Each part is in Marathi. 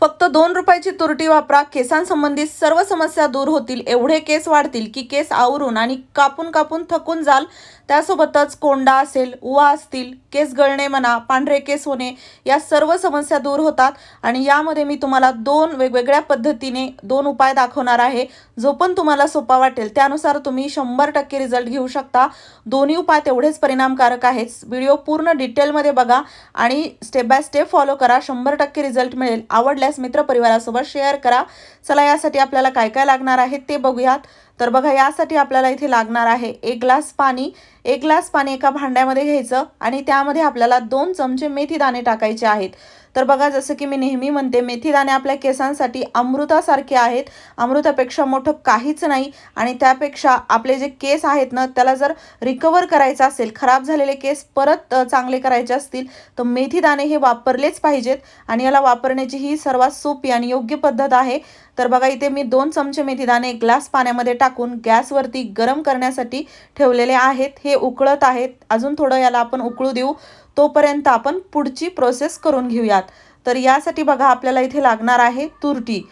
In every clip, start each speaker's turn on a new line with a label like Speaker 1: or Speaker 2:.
Speaker 1: फक्त दोन रुपयाची तुरटी वापरा. केसांसंबंधित सर्व समस्या दूर होतील. एवढे केस वाढतील की केस आवरून आणि कापून कापून थकून जाल. त्यासोबतच कोंडा असेल उवा असतील केस गळणे म्हणा पांढरे केस होणे या सर्व समस्या दूर होतात. आणि यामध्ये मी तुम्हाला दोन वेगवेगळ्या पद्धतीने दोन उपाय दाखवणार आहे. जो पण तुम्हाला सोपा वाटेल त्यानुसार तुम्ही शंभर टक्के रिझल्ट घेऊ शकता. दोन्ही उपाय तेवढेच परिणामकारक आहेत. व्हिडिओ पूर्ण डिटेलमध्ये बघा आणि स्टेप बाय स्टेप फॉलो करा. शंभर टक्के रिझल्ट मिळेल. आवडल्यास मित्रपरिवारासोबत शेअर करा. चला यासाठी आपल्याला काय काय लागणार आहे ते बघूयात. तर बघा यासाठी आपल्याला इथे लागणार आहे एक ग्लास पाणी. एक ग्लास पाणी एका भांड्यामध्ये घ्यायचं आणि त्यामध्ये आपल्याला दोन चमचे मेथी दाणे टाकायचे आहेत. तर बघा जसं की मी नेहमी म्हणते मेथी दाणे आपल्या केसांसाठी अमृतासारखे आहेत. अमृतापेक्षा मोठं काहीच नाही. आणि त्यापेक्षा आपले जे केस आहेत ना त्याला जर रिकवर करायचं असेल खराब झालेले केस परत चांगले करायचे असतील तर मेथी दाणे हे वापरलेच पाहिजेत. आणि याला वापरण्याची ही सर्वात सोपी आणि योग्य पद्धत आहे. तर बघा इथे मी दोन चमचे मेथीदाणे एक ग्लास पाण्यामध्ये टाकून गॅसवरती गरम करण्यासाठी ठेवलेले आहेत. हे उकळत आहेत. अजून थोडं याला आपण उकळू देऊ. तोपर्यंत आपण पुढची प्रोसेस करून घेऊयात. तर यासाठी बघा आपल्याला इथे लागणार आहे तुरटी.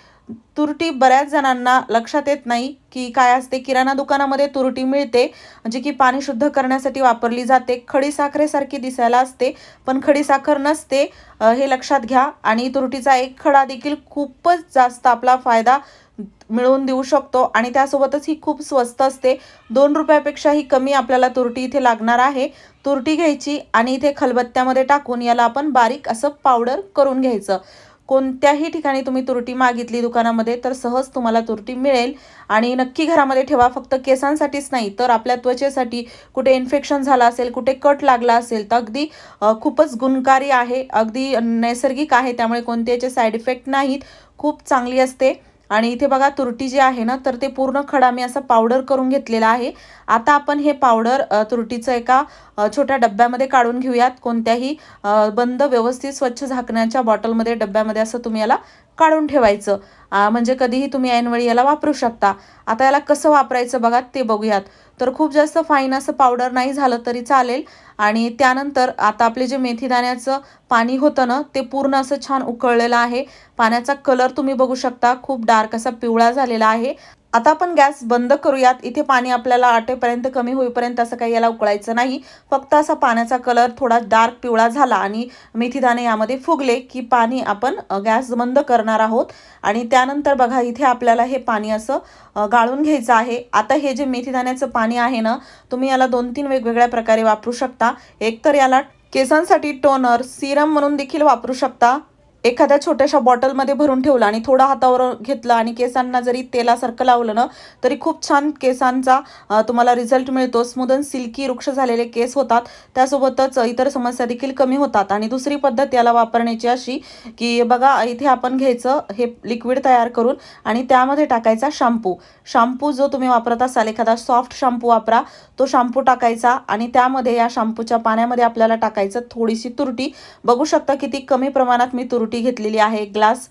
Speaker 1: तुरटी बऱ्याच जणांना लक्षात येत नाही की काय असते. किराणा दुकानामध्ये तुरटी मिळते जी की पाणी शुद्ध करण्यासाठी वापरली जाते. खडी साखरेसारखी दिसायला असते पण खडी साखर नसते हे लक्षात घ्या. आणि तुरटीचा एक खडा देखील खूपच जास्त आपला फायदा मिळवून देऊ शकतो. आणि त्यासोबतच ही खूप स्वस्त असते. दोन रुपयापेक्षाही कमी आपल्याला तुरटी इथे लागणार आहे. तुरटी घ्यायची आणि इथे खलबत्त्यामध्ये टाकून याला आपण बारीक असं पावडर करून घ्यायचं. कोणत्याही ठिकाणी तुम्ही तुरटी मागितली दुकानामध्ये तर सहज तुम्हाला तुरटी मिळेल. आणि नक्की घरामध्ये ठेवा फक्त केसांसाठीच नाही तर आपल्या त्वचेसाठी कुठे इन्फेक्शन झालं असेल कुठे कट लागला असेल तर अगदी खूपच गुणकारी आहे. अगदी नैसर्गिक आहे त्यामुळे कोणते याचे साईड इफेक्ट नाहीत. खूप चांगली असते. आणि इथे बघा तुरटी जी आहे ना तर ते पूर्ण खडा मी असं पावडर करून घेतलेला आहे. आता आपण हे पावडर तुरटीचं एका छोट्या डब्यामध्ये काढून घेऊयात. कोणत्याही बंद व्यवस्थित स्वच्छ झाकण्याच्या बॉटलमध्ये डब्यामध्ये असं तुम्ही याला काढून ठेवायचं. म्हणजे कधीही तुम्ही ऐनवेळी याला वापरू शकता. आता याला कसं वापरायचं बघा ते बघूयात. तर खूप जास्त फाईन असं पावडर नाही झालं तरी चालेल. आणि त्यानंतर आता आपले जे मेथीदाण्याचं पाणी होतं ना ते पूर्ण असं छान उकळलेलं आहे. पाण्याचा कलर तुम्ही बघू शकता. खूप डार्क असा पिवळा झालेला आहे. आता आपण गॅस बंद करूयात. इथे पाणी आपल्याला आटेपर्यंत कमी होईपर्यंत असं काही याला उकळायचं नाही. फक्त असा पाण्याचा कलर थोडा डार्क पिवळा झाला आणि मेथीदाणे यामध्ये फुगले की पाणी आपण गॅस बंद करणार आहोत. आणि त्यानंतर बघा इथे आपल्याला हे पाणी असं गाळून घ्यायचं आहे. आता हे जे मेथीदाण्याचं पाणी आहे ना तुम्ही याला दोन तीन वेगवेगळ्या प्रकारे वापरू शकता. एक तर याला केसांसाठी टोनर सिरम म्हणून देखील वापरू शकता. एखाद्या छोट्याशा बॉटलमध्ये भरून ठेवलं आणि थोडं हातावर घेतलं आणि केसांना जरी तेलासारखं लावलं ना तरी खूप छान केसांचा तुम्हाला रिझल्ट मिळतो. स्मूद अँड सिल्की वृक्ष झालेले केस होतात. त्यासोबतच इतर समस्या देखील कमी होतात. आणि दुसरी पद्धत याला वापरण्याची अशी की बघा इथे आपण घ्यायचं हे लिक्विड तयार करून आणि त्यामध्ये टाकायचा शॅम्पू शॅम्पू जो तुम्ही वापरत असाल एखादा सॉफ्ट शॅम्पू वापरा तो शॅम्पू टाकायचा आणि त्यामध्ये या शॅम्पूच्या पाण्यामध्ये आपल्याला टाकायचं थोडीशी तुरटी. बघू शकता किती कमी प्रमाणात मी तुरटी घेतलेली आहे. एक ग्लास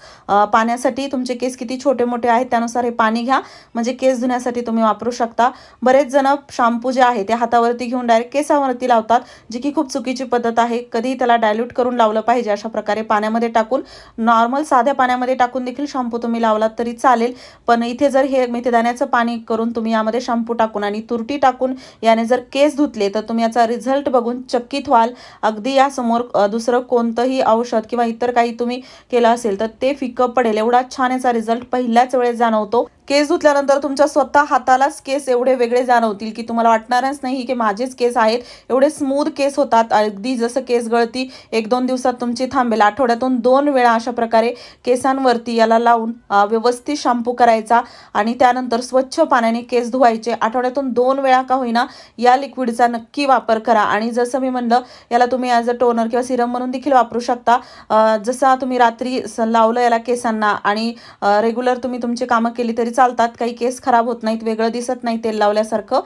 Speaker 1: पाण्यासाठी तुमचे केस किती छोटे मोठे आहेत त्यानुसार हे पाणी घ्या. म्हणजे केस धुण्यासाठी तुम्ही वापरू शकता. बरेच जण शॅम्पू जे आहे ते हातावरती घेऊन डायरेक्ट केसावरती लावतात जी की खूप चुकीची पद्धत आहे. कधीही त्याला डायल्यूट करून लावलं पाहिजे अशा प्रकारे पाण्यामध्ये टाकून. नॉर्मल साध्या पाण्यामध्ये टाकून देखील शॅम्पू तुम्ही लावलात तरी चालेल. पण इथे जर हे मेथेदाण्याचं पाणी करून तुम्ही यामध्ये शॅम्पू टाकून आणि तुरटी टाकून याने जर केस धुतले तर तुम्ही याचा रिझल्ट बघून चकित व्हाल. अगदी यासमोर दुसरं कोणतंही औषध किंवा इतर काही तुम्ही केला असेल तर ते फिकं पडेल. एवढा छान याचा रिझल्ट पहिल्याच वेळेस जाणवतो. केस धुतल्यानंतर तुमच्या स्वतः हातालाच केस एवढे वेगळे जाणवतील की तुम्हाला वाटणारच नाही की माझेच केस आहेत. एवढे स्मूथ केस होतात. अगदी जसं केस गळती एक दोन दिवसात तुमची थांबेल. आठवड्यातून दोन वेळा अशा प्रकारे केसांवरती याला लावून व्यवस्थित शॅम्पू करायचा आणि त्यानंतर स्वच्छ पाण्याने केस धुवायचे. आठवड्यातून दोन वेळा का होईना या लिक्विडचा नक्की वापर करा. आणि जसं मी म्हणलं याला तुम्ही ॲज अ टोनर किंवा सिरम म्हणून देखील वापरू शकता. जसा जसं तुम्ही रात्री स- लावलं याला केसांना आणि रेग्युलर तुम्ही तुमची कामं केली तरी चालतात काही केस खराब होत नाहीत वेगळं दिसत नाही तेल लावल्यासारखं.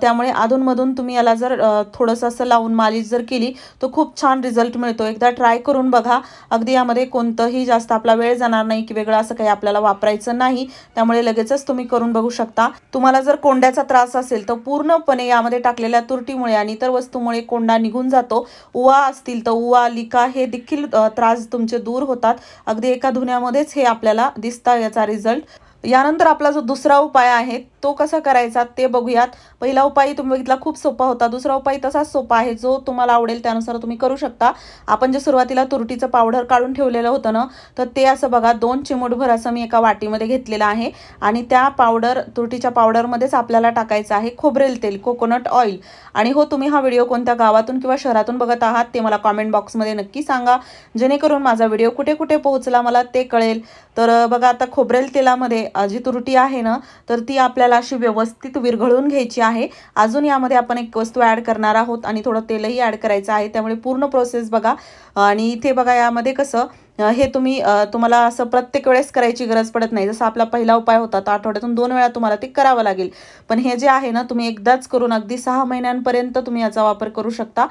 Speaker 1: त्यामुळे अधूनमधून तुम्ही याला जर थोडंसं असं लावून मालिश जर केली तर खूप छान रिझल्ट मिळतो. एकदा ट्राय करून बघा. अगदी यामध्ये कोणतंही जास्त आपला वेळ जाणार नाही की वेगळं असं काही आपल्याला वापरायचं नाही. त्यामुळे लगेचच तुम्ही करून बघू शकता. तुम्हाला जर कोंड्याचा त्रास असेल तर पूर्णपणे यामध्ये टाकलेल्या तुरटीमुळे आणि इतर वस्तूमुळे कोंडा निघून जातो. उवा असतील तर उवा लिका हे देखील त्रास तुमचे दूर होतात. अगदी एका धुण्यामध्येच हे आपल्याला दिसतं याचा रिझल्ट यानंतर आपला जो दुसरा उपाय आहे तो कसा करायचा ते बघूयात. पहिला उपाय तुम्ही बघितला खूप सोपा होता. दुसरा उपाय तसाच सोपा आहे जो तुम्हाला आवडेल त्यानुसार तुम्ही करू शकता. आपण जे सुरुवातीला तुरटीचं पावडर काढून ठेवलेलं होतं ना तर ते असं बघा दोन चिमूटभर असं मी एका वाटीमध्ये घेतलेलं आहे. आणि त्या पावडर तुरटीच्या पावडरमध्येच आपल्याला टाकायचं आहे खोबरेल तेल कोकोनट ऑइल. आणि हो तुम्ही हा व्हिडिओ कोणत्या गावातून किंवा शहरातून बघत आहात ते मला कॉमेंट बॉक्समध्ये नक्की सांगा. जेणेकरून माझा व्हिडिओ कुठे कुठे पोहोचला मला ते कळेल. तर बघा आता खोबरेल तेलामध्ये जी तुरटी आहे ना तर ती आपल्याला अशी व्यवस्थित विरघळून घ्यायची आहे. अजून यामध्ये आपण एक वस्तू ॲड करणार आहोत आणि थोडं तेलही ॲड करायचं आहे. त्यामुळे पूर्ण प्रोसेस बघा. आणि इथे बघा यामध्ये कसं हे तुम्ही तुम्हाला असं प्रत्येक वेळेस करायची गरज पडत नाही. जसं आपला पहिला उपाय होता तर आठवड्यातून दोन वेळा तुम्हाला ते करावं लागेल. पण हे जे आहे ना तुम्ही एकदाच करून अगदी सहा महिन्यांपर्यंत तुम्ही याचा वापर करू शकता.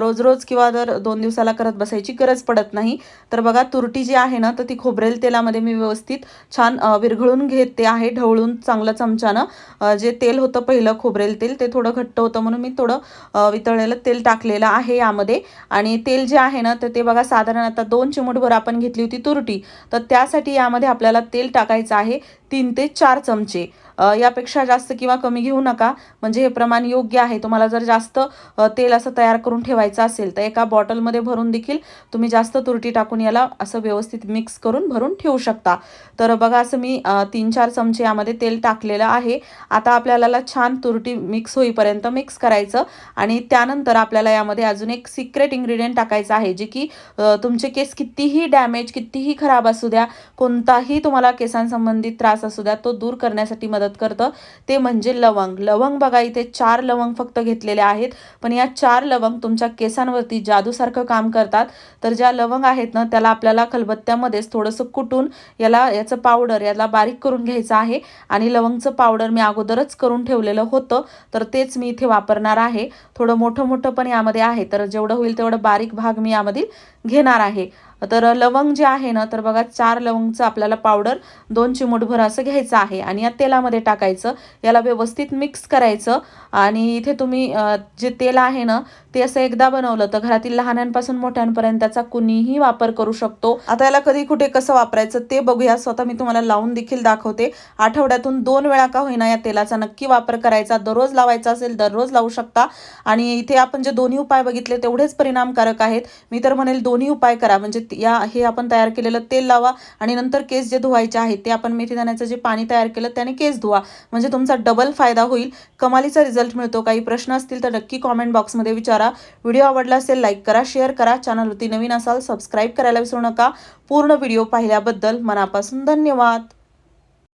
Speaker 1: रोज रोज किंवा दर दोन दिवसाला करत बसायची गरज पडत नाही. तर बघा तुरटी जी आहे ना तर ती खोबरेल तेलामध्ये मी व्यवस्थित छान विरघळून घेते आहे ढवळून चांगलं चमच्यानं. जे तेल होतं पहिलं खोबरेल तेल ते थोडं घट्ट होतं म्हणून मी थोडं वितळलेलं तेल टाकलेलं आहे यामध्ये. आणि तेल जे आहे ना तर ते बघा साधारण आता दोन चिमूटभर आपण घेतली होती तुरटी. तर त्यासाठी यामध्ये आपल्याला तेल टाकायचं आहे तीन ते चार चमचे. यापेक्षा जास्त किंवा कमी घेऊ नका. म्हणजे हे प्रमाण योग्य आहे. तुम्हाला जर जास्त तेल असं तयार करून ठेवायचं असेल तर एका बॉटलमध्ये भरून देखील तुम्ही जास्त तुरटी टाकून याला असं व्यवस्थित मिक्स करून भरून ठेवू शकता. तर बघा असं मी तीन चार चमचे यामध्ये तेल टाकलेलं आहे. आता आपल्याला छान तुरटी मिक्स होईपर्यंत मिक्स करायचं आणि त्यानंतर आपल्याला यामध्ये अजून एक सिक्रेट इन्ग्रेडियंट टाकायचं आहे जे की तुमचे केस कितीही डॅमेज डॅमेज कितीही खराब असू द्या कोणताही तुम्हाला केसांसंबंधित त्रास असू द्या तो दूर करण्यासाठी मदत करतं. ते म्हणजे लवंग. लवंग बघा इथे चार लवंग फक्त घेतलेले आहेत. पण या चार लवंग तुमच्या केसांवरती जादूसारखं काम करतात. तर ज्या लवंग आहेत ना त्याला आपल्याला खलबत्त्यामध्येच थोडंसं कुटून याला याचं पावडर याला बारीक करून घ्यायचं आहे. आणि लवंगचं पावडर मी अगोदरच करून ठेवलेलं होतं. तर तेच मी इथे वापरणार आहे. थोडं मोठं मोठं पण यामध्ये आहे. तर जेवढं होईल तेवढं बारीक भाग मी यामधील घेणार आहे. तर लवंग जे आहे ना तर बघा चार लवंगचं आपल्याला पावडर दोन चिमूटभर असं घ्यायचं आहे आणि या तेलामध्ये टाकायचं. याला व्यवस्थित मिक्स करायचं आणि इथे तुम्ही जे तेल आहे ना ते असं एकदा बनवलं तर घरातील लहानांपासून मोठ्यांपर्यंत त्याचा कुणीही वापर करू शकतो. आता याला कधी कुठे कसं वापरायचं ते बघूया. स्वतः मी तुम्हाला लावून देखील दाखवते. आठवड्यातून दोन वेळा का होईना या तेलाचा नक्की वापर करायचा. दररोज लावायचा असेल दररोज लावू शकता. आणि इथे आपण जे दोन्ही उपाय बघितले तेवढेच परिणामकारक आहेत. मी तर म्हणेल दोन्ही उपाय करा. म्हणजे या हे आपण तयार केलेलं तेल लावा आणि नंतर केस जे धुवायचे आहेत ते आपण मेथी दाण्याचं जे पाणी तयार केलं त्याने केस धुवा. म्हणजे तुमचा डबल फायदा होईल. कमालीचा रिझल्ट मिळतो. काही प्रश्न असतील तर नक्की कॉमेंट बॉक्समध्ये विचारा. व्हिडिओ आवडला असेल लाईक करा शेअर करा. चॅनलवरती नवीन असाल सबस्क्राईब करायला विसरू नका. पूर्ण व्हिडिओ पाहिल्याबद्दल मनापासून धन्यवाद.